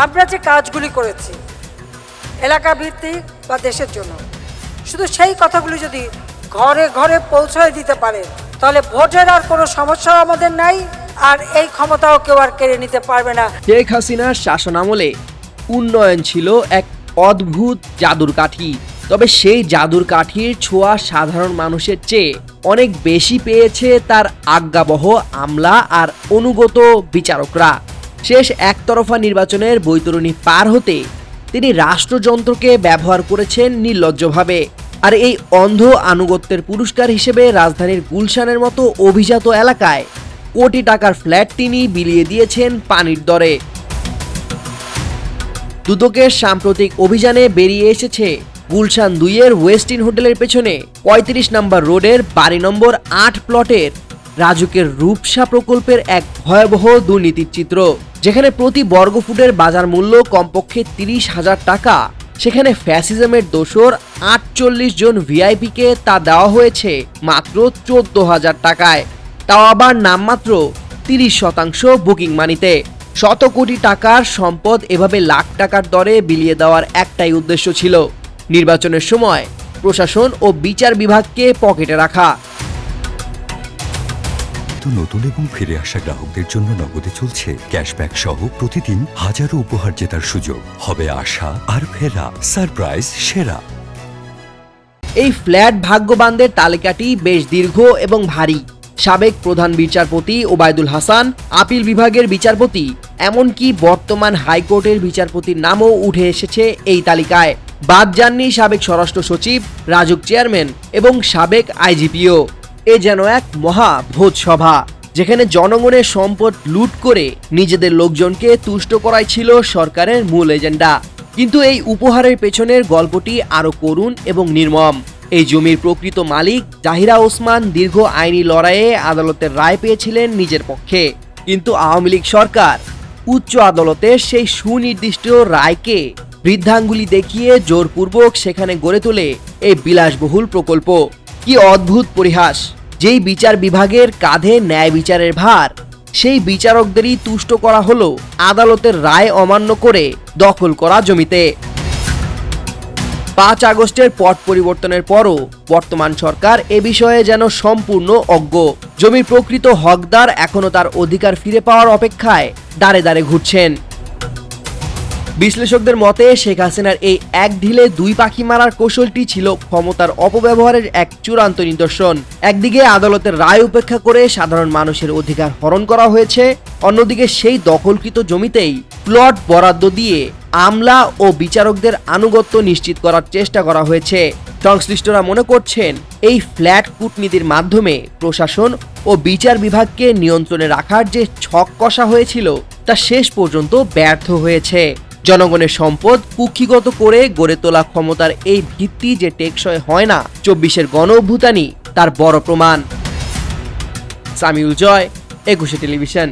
আমরা যে কাজগুলি করেছি, এলাকা ভিত্তিক বা দেশের জন্য। শুধু সেই কথাগুলি যদি ঘরে ঘরে পৌঁছায় দিতে পারে, তাহলে ভোটের আর কোনো সমস্যা আমাদের নাই, আর এই ক্ষমতাও কেউ আর কেড়ে নিতে পারবে না। শেখ হাসিনার শাসনামলে উন্নয়ন ছিল এক অদ্ভুত জাদুর কাঠি। তবে সেই জাদুর কাঠির ছোঁয়া সাধারণ মানুষের চেয়ে অনেক বেশি পেয়েছে তার আজ্ঞাবহ আমলা আর অনুগত বিচারকরা। শেষ একতরফা নির্বাচনের বৈতরণী পার হতে তিনি রাষ্ট্রযন্ত্রকে ব্যবহার করেছেন নির্লজ্জভাবে। আর এই অন্ধ আনুগত্যের পুরস্কার হিসেবে রাজধানীর গুলশানের মতো অভিজাত এলাকায় কোটি টাকার ফ্ল্যাট তিনি বিলিয়ে দিয়েছেন পানির দরে। দুদকের সাম্প্রতিক অভিযানে বেরিয়ে এসেছে গুলশান দুইয়ের ওয়েস্টিন হোটেলের পেছনে পঁয়ত্রিশ নম্বর রোডের বাড়ি নম্বর আট প্লটের রাজুকের রূপসা প্রকল্পের এক ভয়াবহ দুর্নীতির চিত্র। যেখানে প্রতি বর্গফুটের বাজার মূল্য কমপক্ষে তিরিশ হাজার টাকা, সেখানে ফ্যাসিজমের দোসর আটচল্লিশ জন ভিআইপিকে তা দেওয়া হয়েছে মাত্র চোদ্দ হাজার টাকায়। তাও আবার নামমাত্র তিরিশ শতাংশ বুকিং মানিতে। শত কোটি টাকার সম্পদ এভাবে লাখ টাকার দরে বিলিয়ে দেওয়ার একটাই উদ্দেশ্য ছিল। নির্বাচনের সময় প্রশাসন ও বিচার বিভাগকে পকেটে রাখা। তো নতুন এবং ফিরে আসা গ্রাহকদের জন্য নগদে চলছে ক্যাশব্যাক সহ প্রতিদিন হাজারো উপহার জেতার সুযোগ। হবে আশা আর ফেরা। সারপ্রাইজ, সেরা। এই ফ্ল্যাট ভাগ্যবানদের তালিকাটি বেশ দীর্ঘ এবং ভারী। সাবেক প্রধান বিচারপতি ওবায়দুল হাসান, আপিল বিভাগের বিচারপতি, এমনকি বর্তমান হাইকোর্টের বিচারপতির নামও উঠে এসেছে এই তালিকায়। বাদ যাননি সাবেক স্বরাষ্ট্র সচিব, রাজুক চেয়ারম্যান এবং সাবেক আইজিপিও। এ যেন এক মহা ভোজ সভা যেখানে জনগণের সম্পদ লুট করে নিজেদের লোকজনকে তুষ্ট করাই ছিল সরকারের মূল এজেন্ডা। কিন্তু এই উপহারের পেছনের গল্পটি আরও করুণ এবং নির্মম। এই জমির প্রকৃত মালিক জাহিরা ওসমান দীর্ঘ আইনি লড়াইয়ে আদালতের রায় পেয়েছিলেন নিজের পক্ষে। কিন্তু আওয়ামী লীগ সরকার উচ্চ আদালতের সেই সুনির্দিষ্ট রায়কে বৃদ্ধাঙ্গুলি দেখিয়ে জোরপূর্বক সেখানে গড়ে তোলে এই বিলাসবহুল প্রকল্প। কি অদ্ভুত পরিহাস। যেই বিচার বিভাগের কাঁধে ন্যায় বিচারের ভার, সেই বিচারকদেরই তুষ্ট করা হলো আদালতের রায় অমান্য করে দখল করা জমিতে। পাঁচ আগস্টের পট পরিবর্তনের পরও বর্তমান সরকার এ বিষয়ে যেন সম্পূর্ণ অজ্ঞ। জমির প্রকৃত হকদার এখনও তার অধিকার ফিরে পাওয়ার অপেক্ষায় দাঁড়ে দাঁড়ে ঘুরছেন। বিশ্লেষকদের মতে, শেখ হাসিনার এই এক ঢিলে দুই পাখি মারার কৌশলটি ছিল ক্ষমতার অপব্যবহারের এক চূড়ান্ত নিদর্শন। একদিকে আদালতের রায় উপেক্ষা করে সাধারণ মানুষের অধিকার হরণ করা হয়েছে, অন্যদিকে সেই দখলকৃত জমিতেই প্লট বরাদ্দ দিয়ে আমলা ও বিচারকদের আনুগত্য নিশ্চিত করার চেষ্টা করা হয়েছে। সংশ্লিষ্টরা মনে করছেন, এই ফ্ল্যাট কূটনীতির মাধ্যমে প্রশাসন ও বিচার বিভাগকে নিয়ন্ত্রণে রাখার যে ছক কষা হয়েছিল, তা শেষ পর্যন্ত ব্যর্থ হয়েছে। জনগণের সম্পদ কুক্ষিগত করে গড়ে তোলা ক্ষমতার এই ভিত্তি যে টেকসই হয় না, চব্বিশের গণ অভ্যুতানি তার বড় প্রমাণ। সামিউল জয়, একুশে টেলিভিশন।